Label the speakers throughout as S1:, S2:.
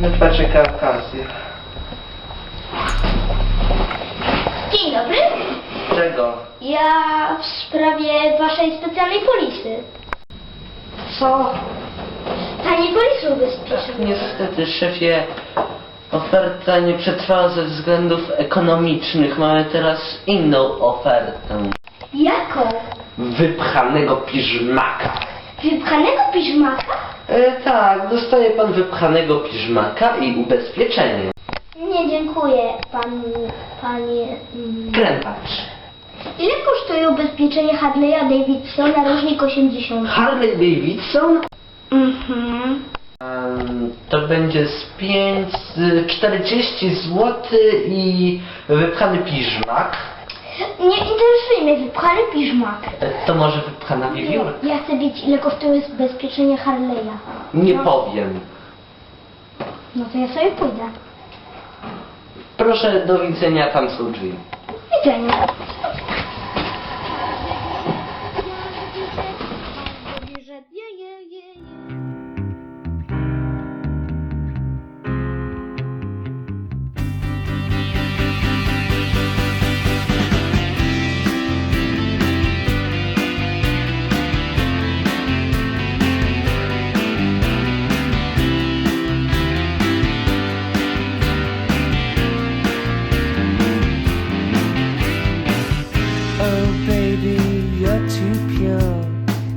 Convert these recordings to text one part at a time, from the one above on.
S1: Chyba czeka okazja.
S2: Dzień dobry.
S1: Czego?
S2: Ja w sprawie waszej specjalnej polisy.
S1: Co?
S2: Pani polisy ubezpieczeniowej.
S1: Niestety, szefie, oferta nie przetrwała ze względów ekonomicznych. Mamy teraz inną ofertę.
S2: Jaką?
S1: Wypchanego piżmaka.
S2: Wypchanego piżmaka?
S1: E, tak, dostaje pan wypchanego piżmaka i ubezpieczenie.
S2: Nie dziękuję, pan, panie... mm.
S1: Krępacz.
S2: Ile kosztuje ubezpieczenie Harley'a Davidsona rocznik 80?
S1: Harley Davidson?
S2: Mhm.
S1: Em, To będzie z 5, z 40 zł i wypchany piżmak.
S2: Nie interesuje mnie wypchany piżmak.
S1: E, To może wypchana wiewiórka?
S2: Ja chcę wiedzieć, ile kosztuje ubezpieczenie Harley'a.
S1: Nie
S2: No.
S1: powiem.
S2: No to ja sobie pójdę.
S1: Proszę, do widzenia, tam są drzwi.
S2: Widzenia.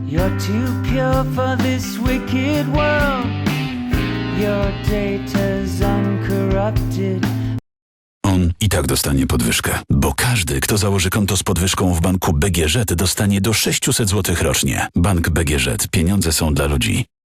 S3: You're too pure for this wicked world. Your data's uncorrupted.
S4: On i tak dostanie podwyżkę, bo każdy, kto założy konto z podwyżką w banku BGŻ, dostanie do 600 zł rocznie. Bank BGŻ. Pieniądze są dla ludzi.